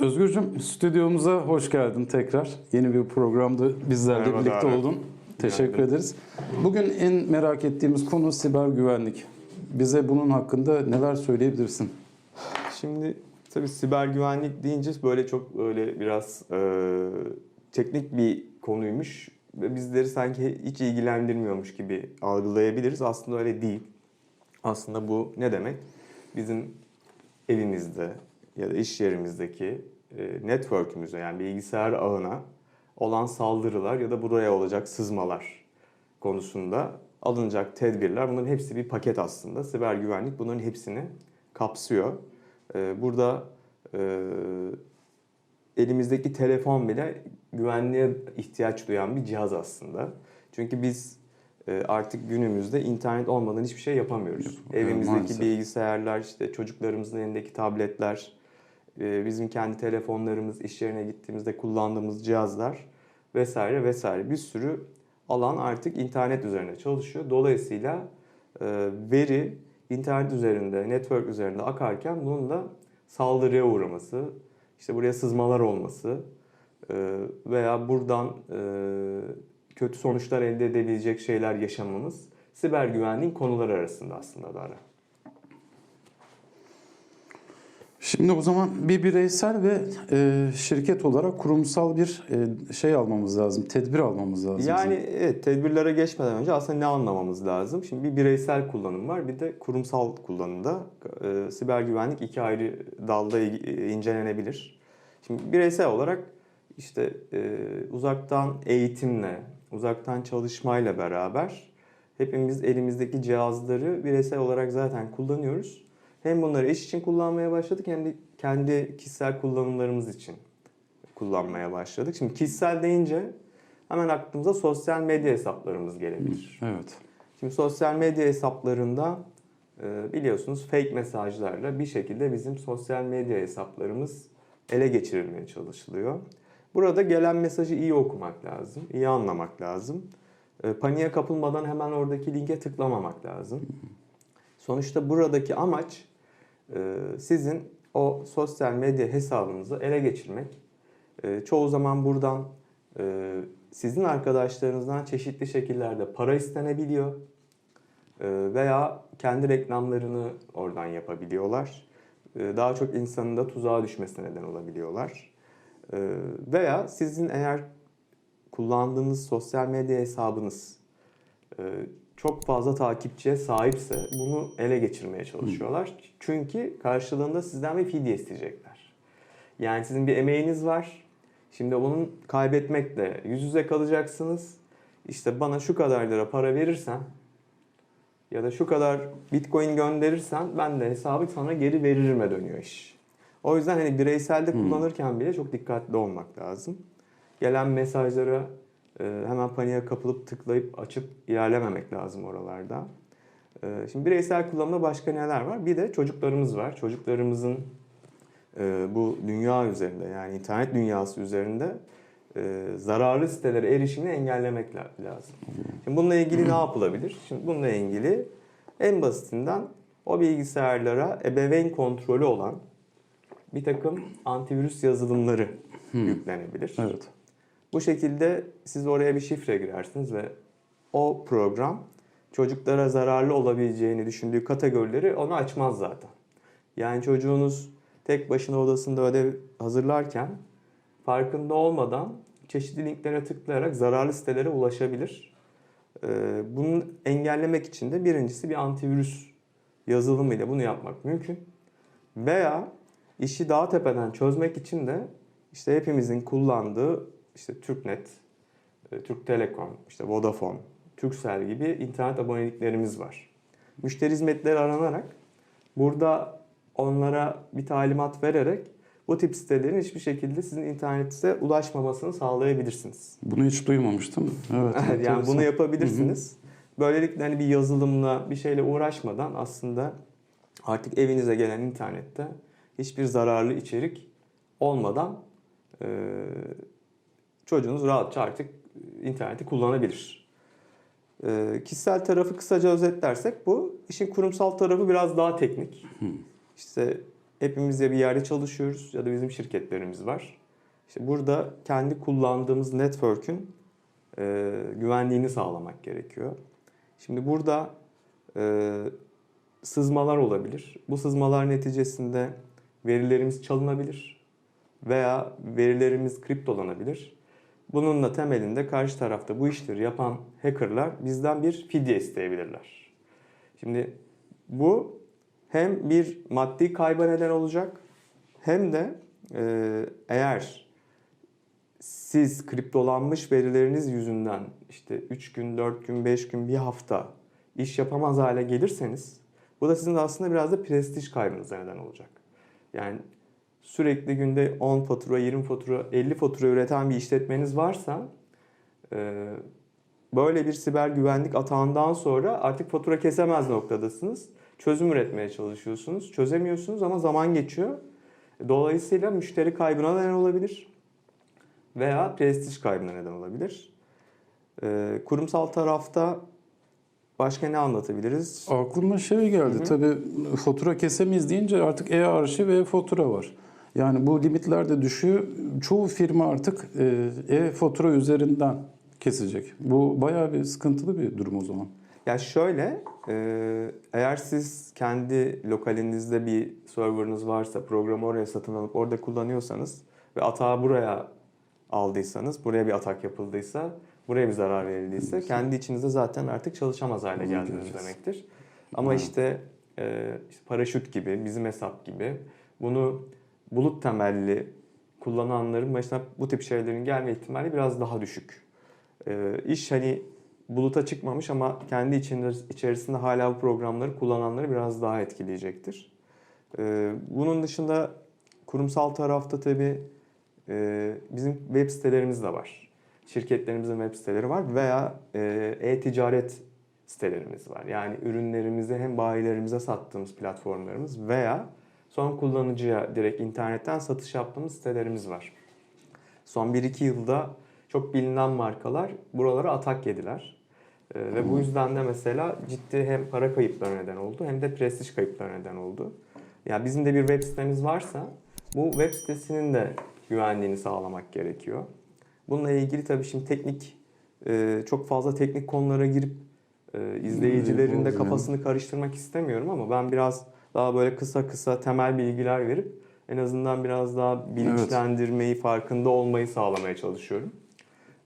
Özgürcüm stüdyomuza hoş geldin tekrar. Yeni bir programda bizlerle Merhaba birlikte abi. oldun. Teşekkür Günaydın. ederiz. Bugün en merak ettiğimiz konu siber güvenlik. Bize bunun hakkında neler söyleyebilirsin? Şimdi tabii siber güvenlik deyince böyle çok öyle biraz e, teknik bir konuymuş ve bizleri sanki hiç ilgilendirmiyormuş gibi algılayabiliriz. Aslında öyle değil. Aslında bu ne demek? Bizim evimizde ya da iş yerimizdeki e, network'ümüze yani bilgisayar ağına olan saldırılar ya da buraya olacak sızmalar konusunda alınacak tedbirler bunların hepsi bir paket aslında. Siber güvenlik bunların hepsini kapsıyor. Ee, Burada e, elimizdeki telefon bile güvenliğe ihtiyaç duyan bir cihaz aslında. Çünkü biz e, artık günümüzde internet olmadan hiçbir şey yapamıyoruz. Yapamıyoruz, Evimizdeki maalesef. bilgisayarlar, işte çocuklarımızın elindeki tabletler, e, bizim kendi telefonlarımız, iş yerine gittiğimizde kullandığımız cihazlar vesaire vesaire bir sürü alan artık internet üzerine çalışıyor. Dolayısıyla e, veri internet üzerinde, network üzerinde akarken bunun da saldırıya uğraması, işte buraya sızmalar olması e, veya buradan e, kötü sonuçlar elde edebilecek şeyler yaşamamız siber güvenliğin konuları arasında aslında Dara. Şimdi o zaman bir bireysel ve e, şirket olarak kurumsal bir e, şey almamız lazım, tedbir almamız lazım. Yani evet tedbirlere geçmeden önce aslında ne anlamamız lazım? Şimdi bir bireysel kullanım var bir de kurumsal kullanımda. E, siber güvenlik iki ayrı dalda e, incelenebilir. Şimdi bireysel olarak işte e, uzaktan eğitimle, uzaktan çalışmayla beraber hepimiz elimizdeki cihazları bireysel olarak zaten kullanıyoruz. Hem bunları iş için kullanmaya başladık hem de kendi kişisel kullanımlarımız için kullanmaya başladık. Şimdi kişisel deyince hemen aklımıza sosyal medya hesaplarımız gelebilir. Evet. Şimdi sosyal medya hesaplarında e, biliyorsunuz fake mesajlarla bir şekilde bizim sosyal medya hesaplarımız ele geçirilmeye çalışılıyor. Burada gelen mesajı iyi okumak lazım, iyi anlamak lazım. E, Paniğe kapılmadan hemen oradaki linke tıklamamak lazım. Sonuçta buradaki amaç sizin o sosyal medya hesabınızı ele geçirmek. E, Çoğu zaman buradan e, sizin arkadaşlarınızdan çeşitli şekillerde para istenebiliyor. E, Veya kendi reklamlarını oradan yapabiliyorlar. Daha çok insanın da tuzağa düşmesine neden olabiliyorlar. Veya sizin eğer kullandığınız sosyal medya hesabınız çok fazla takipçiye sahipse bunu ele geçirmeye çalışıyorlar. Çünkü karşılığında sizden bir fidye isteyecekler. Yani sizin bir emeğiniz var. Şimdi onun kaybetmekle yüz yüze kalacaksınız. İşte bana şu kadar lira para verirsen ya da şu kadar bitcoin gönderirsen ben de hesabı sana geri veririme dönüyor iş. O yüzden hani bireyselde kullanırken bile çok dikkatli olmak lazım. Gelen mesajlara hemen paniğe kapılıp tıklayıp açıp ilerlememek lazım oralarda. E, Şimdi bireysel kullanımda başka neler var? Bir de çocuklarımız var. Çocuklarımızın e, bu dünya üzerinde yani internet dünyası üzerinde e, zararlı sitelere erişimini engellemek la- lazım. Şimdi bununla ilgili ne yapılabilir? Şimdi bununla ilgili en basitinden o bilgisayarlara ebeveyn kontrolü olan bir takım antivirüs yazılımları yüklenebilir. Evet. Bu şekilde siz oraya bir şifre girersiniz ve o program çocuklara zararlı olabileceğini düşündüğü kategorileri onu açmaz zaten. Yani çocuğunuz tek başına odasında ödev hazırlarken farkında olmadan çeşitli linklere tıklayarak zararlı sitelere ulaşabilir. Ee, Bunu engellemek için de birincisi bir antivirüs yazılımıyla bunu yapmak mümkün. Veya işi daha tepeden çözmek için de işte hepimizin kullandığı işte Türknet, e, Türk Telekom, işte Vodafone, Turkcell gibi internet aboneliklerimiz var. Müşteri hizmetleri aranarak burada onlara bir talimat vererek bu tip sitelerin hiçbir şekilde sizin internete ulaşmamasını sağlayabilirsiniz. Bunu hiç duymamıştım. Evet. yani bunu yapabilirsiniz. Böylelikle hani bir yazılımla bir şeyle uğraşmadan aslında artık evinize gelen internette hiçbir zararlı içerik olmadan e, çocuğunuz rahatça artık interneti kullanabilir. E, kişisel tarafı kısaca özetlersek bu. işin kurumsal tarafı biraz daha teknik. İşte hepimiz ya bir yerde çalışıyoruz ya da bizim şirketlerimiz var. İşte burada kendi kullandığımız network'ün e, güvenliğini sağlamak gerekiyor. Şimdi burada e, sızmalar olabilir. Bu sızmalar neticesinde verilerimiz çalınabilir veya verilerimiz kriptolanabilir. Bunun da temelinde karşı tarafta bu işleri yapan hackerlar bizden bir fidye isteyebilirler. Şimdi bu hem bir maddi kayba neden olacak hem de e, eğer siz kriptolanmış verileriniz yüzünden işte 3 gün, 4 gün, 5 gün, bir hafta iş yapamaz hale gelirseniz bu da sizin aslında biraz da prestij kaybınıza neden olacak. Yani sürekli günde 10 fatura, 20 fatura, 50 fatura üreten bir işletmeniz varsa e, böyle bir siber güvenlik atağından sonra artık fatura kesemez noktadasınız. Çözüm üretmeye çalışıyorsunuz. Çözemiyorsunuz ama zaman geçiyor. Dolayısıyla müşteri kaybına neden olabilir veya prestij kaybına neden olabilir. E, kurumsal tarafta başka ne anlatabiliriz? Aklıma şey geldi. Hı hı. Tabii fatura kesemeyiz deyince artık e-arşiv ve e-fatura var. Yani bu limitler de düşüyor. Çoğu firma artık e, e-fatura üzerinden kesecek. Bu bayağı bir sıkıntılı bir durum o zaman. Ya şöyle, e, eğer siz kendi lokalinizde bir serverınız varsa, programı oraya satın alıp orada kullanıyorsanız ve atağı buraya aldıysanız, buraya bir atak yapıldıysa, buraya bir zarar verildiyse kendi içinizde zaten artık çalışamaz hale geldiniz demektir. Ama Evet. işte, e, işte paraşüt gibi, bizim hesap gibi bunu bulut temelli kullananların başına bu tip şeylerin gelme ihtimali biraz daha düşük. E, iş hani buluta çıkmamış ama kendi içinde, içerisinde hala bu programları kullananları biraz daha etkileyecektir. Ee, bunun dışında kurumsal tarafta tabii e, bizim web sitelerimiz de var. Şirketlerimizin web siteleri var veya e, e-ticaret sitelerimiz var. Yani ürünlerimizi hem bayilerimize sattığımız platformlarımız veya son kullanıcıya direkt internetten satış yaptığımız sitelerimiz var. Son 1-2 yılda çok bilinen markalar buralara atak yediler. Ee, ve bu yüzden de mesela ciddi hem para kayıpları neden oldu hem de prestij kayıpları neden oldu. Yani bizim de bir web sitemiz varsa bu web sitesinin de güvenliğini sağlamak gerekiyor. Bununla ilgili tabii şimdi teknik e, çok fazla teknik konulara girip e, izleyicilerin de kafasını karıştırmak istemiyorum ama ben biraz daha böyle kısa kısa temel bilgiler verip en azından biraz daha bilinçlendirmeyi, farkında olmayı sağlamaya çalışıyorum.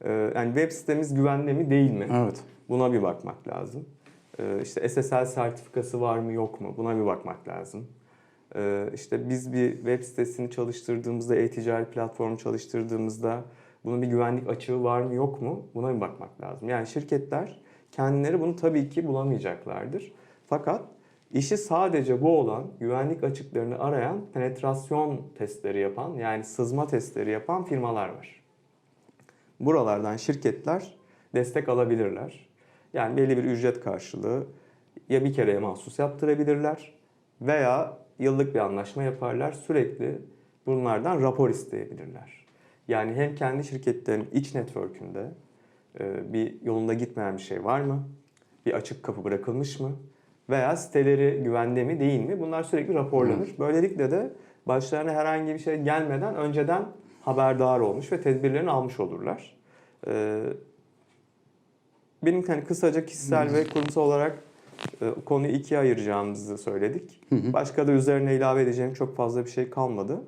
Ee, Yani web sitemiz güvenli mi değil mi? Evet. Buna bir bakmak lazım. Ee, İşte SSL sertifikası var mı yok mu? Buna bir bakmak lazım. Ee, İşte biz bir web sitesini çalıştırdığımızda, e-ticaret platformu çalıştırdığımızda bunun bir güvenlik açığı var mı yok mu? Buna bir bakmak lazım. Yani şirketler kendileri bunu tabii ki bulamayacaklardır. Fakat işi sadece bu olan, güvenlik açıklarını arayan, penetrasyon testleri yapan, yani sızma testleri yapan firmalar var. Buralardan şirketler destek alabilirler. Yani belli bir ücret karşılığı ya bir kereye mahsus yaptırabilirler veya yıllık bir anlaşma yaparlar. Sürekli bunlardan rapor isteyebilirler. Yani hem kendi şirketlerin iç network'ünde e, bir yolunda gitmeyen bir şey var mı? Bir açık kapı bırakılmış mı? Veya siteleri güvende mi değil mi? Bunlar sürekli raporlanır. Böylelikle de başlarına herhangi bir şey gelmeden önceden haberdar olmuş ve tedbirlerini almış olurlar. Ee, benim hani kısaca kişisel ve kurumsal olarak e, konuyu ikiye ayıracağımızı söyledik. Başka da üzerine ilave edeceğim çok fazla bir şey kalmadı.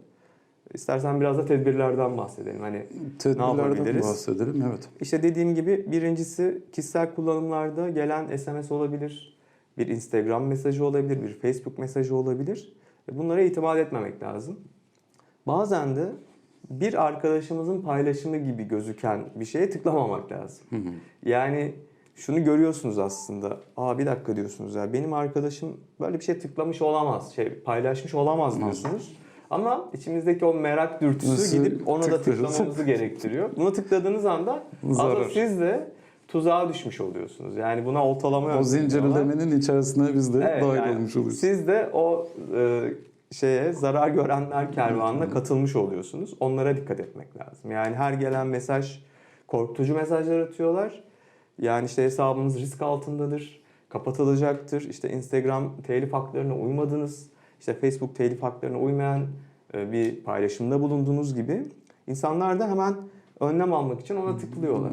İstersen biraz da tedbirlerden bahsedelim. Hani Tedbirlerden yapabiliriz? bahsedelim. Evet. işte dediğim gibi birincisi kişisel kullanımlarda gelen SMS olabilir, bir Instagram mesajı olabilir, bir Facebook mesajı olabilir. E, Bunlara itimat etmemek lazım. Bazen de bir arkadaşımızın paylaşımı gibi gözüken bir şeye tıklamamak lazım. Hı hı. Yani şunu görüyorsunuz aslında. Aa bir dakika diyorsunuz ya benim arkadaşım böyle bir şey tıklamış olamaz, şey paylaşmış olamaz diyorsunuz. Ama içimizdeki o merak dürtüsü Nasıl gidip onu da tıklamamızı gerektiriyor. Bunu tıkladığınız anda aslında siz de tuzağa düşmüş oluyorsunuz. Yani buna oltalama O zincirlemenin içerisine biz de Evet, dahil yani olmuş oluyoruz. Siz de o e, şeye zarar görenler kervanına katılmış oluyorsunuz. Onlara dikkat etmek lazım. Yani her gelen mesaj korkutucu mesajlar atıyorlar. Yani işte hesabınız risk altındadır, kapatılacaktır. İşte Instagram telif haklarına uymadınız. işte Facebook telif haklarına uymayan e, bir paylaşımda bulunduğunuz gibi insanlar da hemen önlem almak için ona tıklıyorlar.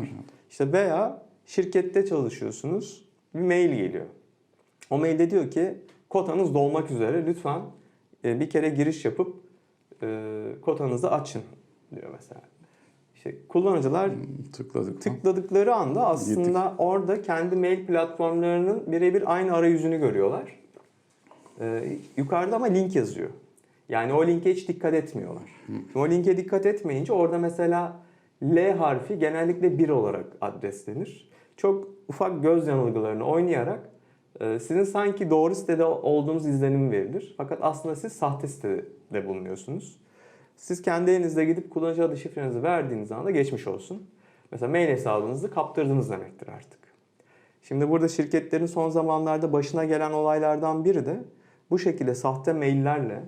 İşte veya şirkette çalışıyorsunuz bir mail geliyor. O mailde diyor ki kotanız dolmak üzere lütfen e, bir kere giriş yapıp e, kotanızı açın diyor mesela. İşte kullanıcılar Tıkladık. mı? tıkladıkları anda aslında orada kendi mail platformlarının birebir aynı arayüzünü görüyorlar. Ee, yukarıda ama link yazıyor. Yani o linke hiç dikkat etmiyorlar. Şimdi o linke dikkat etmeyince orada mesela L harfi genellikle 1 olarak adreslenir. Çok ufak göz yanılgılarını oynayarak e, sizin sanki doğru sitede olduğunuz izlenimi verilir. Fakat aslında siz sahte sitede bulunuyorsunuz. Siz kendi elinizde gidip kullanıcı adı şifrenizi verdiğiniz anda geçmiş olsun. Mesela mail hesabınızı kaptırdınız demektir artık. Şimdi burada şirketlerin son zamanlarda başına gelen olaylardan biri de bu şekilde sahte maillerle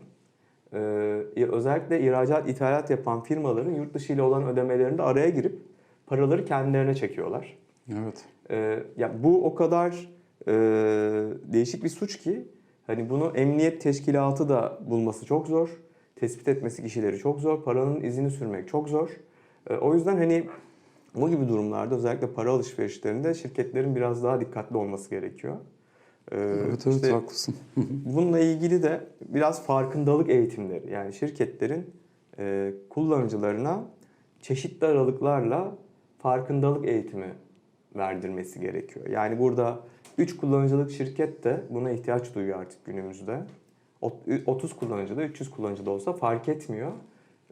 e, özellikle ihracat, ithalat yapan firmaların yurt dışı ile olan ödemelerinde araya girip paraları kendilerine çekiyorlar. Evet. E, ya bu o kadar e, değişik bir suç ki hani bunu emniyet teşkilatı da bulması çok zor. Tespit etmesi kişileri çok zor. Paranın izini sürmek çok zor. E, o yüzden hani bu gibi durumlarda özellikle para alışverişlerinde şirketlerin biraz daha dikkatli olması gerekiyor. E, Evet evet işte haklısın. Bununla ilgili de biraz farkındalık eğitimleri yani şirketlerin e, kullanıcılarına çeşitli aralıklarla farkındalık eğitimi verdirmesi gerekiyor. Yani burada 3 kullanıcılık şirket de buna ihtiyaç duyuyor artık günümüzde. Ot- 30 kullanıcıda 300 kullanıcıda olsa fark etmiyor.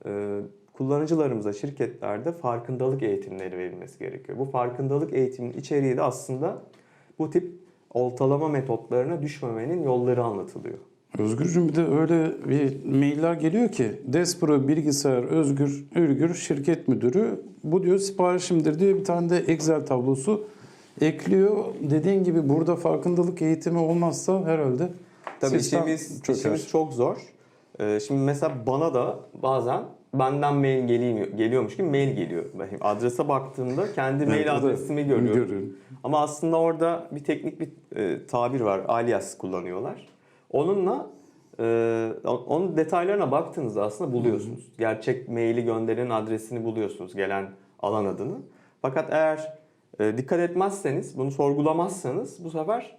E, kullanıcılarımıza şirketlerde farkındalık eğitimleri verilmesi gerekiyor. Bu farkındalık eğitiminin içeriği de aslında bu tip oltalama metotlarına düşmemenin yolları anlatılıyor. Özgürcüm bir de öyle bir mailler geliyor ki Despro Bilgisayar Özgür Ürgür Şirket Müdürü bu diyor siparişimdir diyor bir tane de Excel tablosu ekliyor. Dediğin gibi burada farkındalık eğitimi olmazsa herhalde Tabii işimiz, çöker. işimiz çok zor. Ee, şimdi mesela bana da bazen benden mail geliyor, geliyormuş gibi mail geliyor. Ben adrese baktığımda kendi mail o adresimi görüyorum. görüyorum. Ama aslında orada bir teknik bir e, tabir var. Alias kullanıyorlar. Onunla e, onun detaylarına baktığınızda aslında buluyorsunuz. Gerçek maili gönderenin adresini buluyorsunuz. Gelen alan adını. Fakat eğer e, dikkat etmezseniz, bunu sorgulamazsanız bu sefer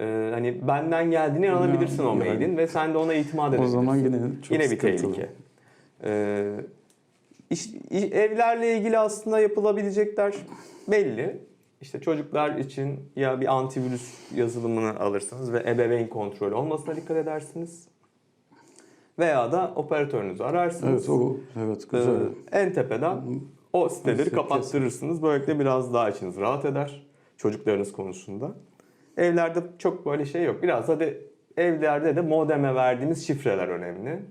e, hani benden geldiğine inanabilirsin o Yani- mailin ve sen de ona itimat O edebilirsin. zaman yine çok Yine bir sıkıntılı. tehlike. Ee, iş- evlerle ilgili aslında yapılabilecekler belli. İşte çocuklar için ya bir antivirüs yazılımını alırsınız ve ebeveyn kontrolü olmasına dikkat edersiniz. Veya da operatörünüzü ararsınız. Evet o evet güzel. Ee, en tepeden o siteleri kapattırırsınız. Böylelikle biraz daha içiniz rahat eder çocuklarınız konusunda. Evlerde çok böyle şey yok. Biraz da de, evlerde de modeme verdiğimiz şifreler önemli.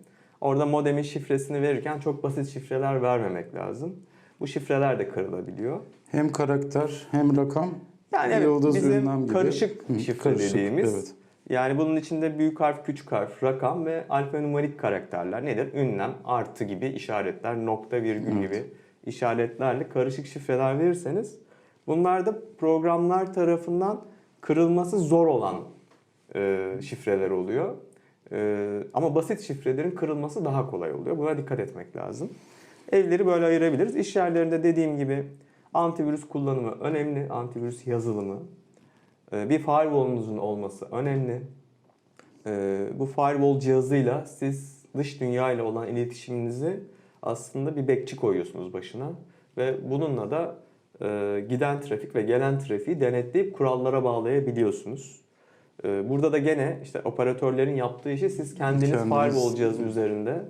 Orada modemin şifresini verirken çok basit şifreler vermemek lazım. Bu şifreler de kırılabiliyor. Hem karakter hem rakam Yani evet, yıldız bizim gibi. karışık Hı, şifre karışık, dediğimiz. Evet. Yani bunun içinde büyük harf, küçük harf, rakam ve alfanumarik karakterler nedir? Ünlem, artı gibi işaretler, nokta, virgül Evet. gibi işaretlerle karışık şifreler verirseniz bunlar da programlar tarafından kırılması zor olan e, şifreler oluyor. E, ama basit şifrelerin kırılması daha kolay oluyor. Buna dikkat etmek lazım. Evleri böyle ayırabiliriz. İş yerlerinde dediğim gibi antivirüs kullanımı önemli. Antivirüs yazılımı. Ee, Bir firewall'unuzun olması önemli. Ee, Bu firewall cihazıyla siz dış dünya ile olan iletişiminizi aslında bir bekçi koyuyorsunuz başına. Ve bununla da e, giden trafik ve gelen trafiği denetleyip kurallara bağlayabiliyorsunuz. Ee, Burada da gene işte operatörlerin yaptığı işi siz kendiniz, Kendiniz- firewall cihazı üzerinde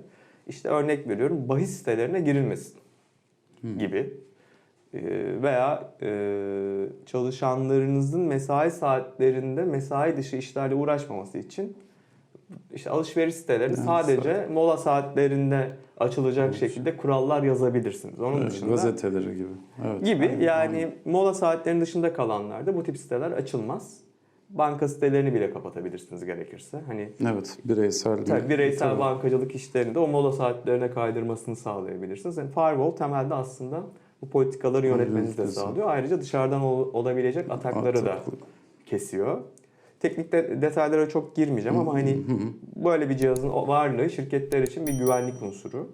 işte örnek veriyorum bahis sitelerine girilmesin gibi Ee, veya e, çalışanlarınızın mesai saatlerinde mesai dışı işlerle uğraşmaması için işte alışveriş siteleri Yani sadece mola saatlerinde açılacak Evet. şekilde kurallar yazabilirsiniz. Onun Evet, dışında gazeteleri gibi. Evet. gibi Aynen, yani aynen. mola saatlerinin dışında kalanlarda bu tip siteler açılmaz. Banka sitelerini bile kapatabilirsiniz gerekirse. Hani Evet, bireysel. bir- Tabii bireysel Tabii. bankacılık işlerini de o mola saatlerine kaydırmasını sağlayabilirsiniz. Yani firewall temelde aslında bu politikaları yönetmenizi de sağlıyor. Ayrıca dışarıdan ol- olabilecek atakları da Ataklı. kesiyor. teknik de- detaylara çok girmeyeceğim ama hani böyle bir cihazın varlığı şirketler için bir güvenlik unsuru.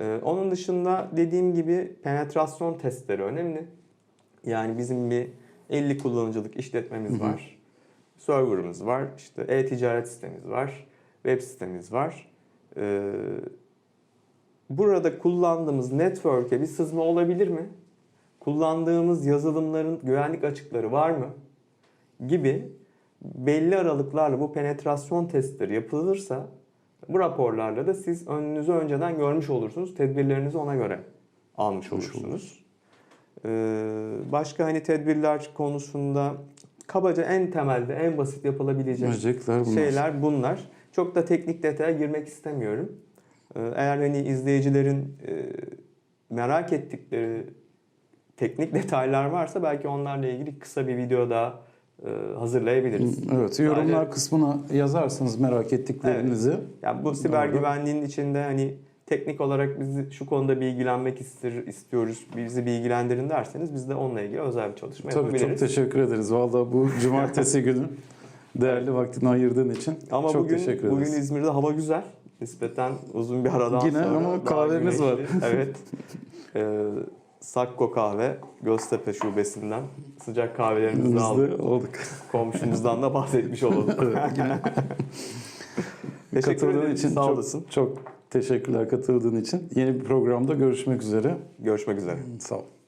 Ee, onun dışında dediğim gibi penetrasyon testleri önemli. Yani bizim bir 50 kullanıcılık işletmemiz var. Server'ımız var. işte e-ticaret sistemimiz var. Web sitemiz var. Ee, burada kullandığımız network'e bir sızma olabilir mi? Kullandığımız yazılımların güvenlik açıkları var mı? Gibi belli aralıklarla bu penetrasyon testleri yapılırsa bu raporlarla da siz önünüzü önceden görmüş olursunuz. Tedbirlerinizi ona göre almış olursunuz. Ee, başka hani tedbirler konusunda kabaca en temelde en basit yapılabilecek bunlar. şeyler bunlar. Çok da teknik detaya girmek istemiyorum. Ee, Eğer hani izleyicilerin e, merak ettikleri teknik detaylar varsa belki onlarla ilgili kısa bir video daha e, hazırlayabiliriz. Evet, yorumlar Sadece- kısmına yazarsınız merak ettiklerinizi. Yani bu siber Doğru. güvenliğin içinde hani teknik olarak bizi şu konuda bilgilenmek ister, istiyoruz, bizi bilgilendirin derseniz biz de onunla ilgili özel bir çalışma Tabii yapabiliriz. çok teşekkür ederiz. Vallahi bu cumartesi günü değerli vaktini ayırdığın için Ama çok bugün teşekkür bugün ederiz. İzmir'de hava güzel. Nispeten uzun bir aradan Yine sonra. ama daha kahvemiz var. evet. Ee, Sakko kahve Göztepe şubesinden sıcak kahvelerimizi aldık. Olduk. Komşumuzdan da bahsetmiş olalım. Teşekkür Katıldığın ederim. için Sağ çok, olasın. çok teşekkürler katıldığın için. Yeni bir programda görüşmek üzere. Görüşmek üzere. Sağ ol.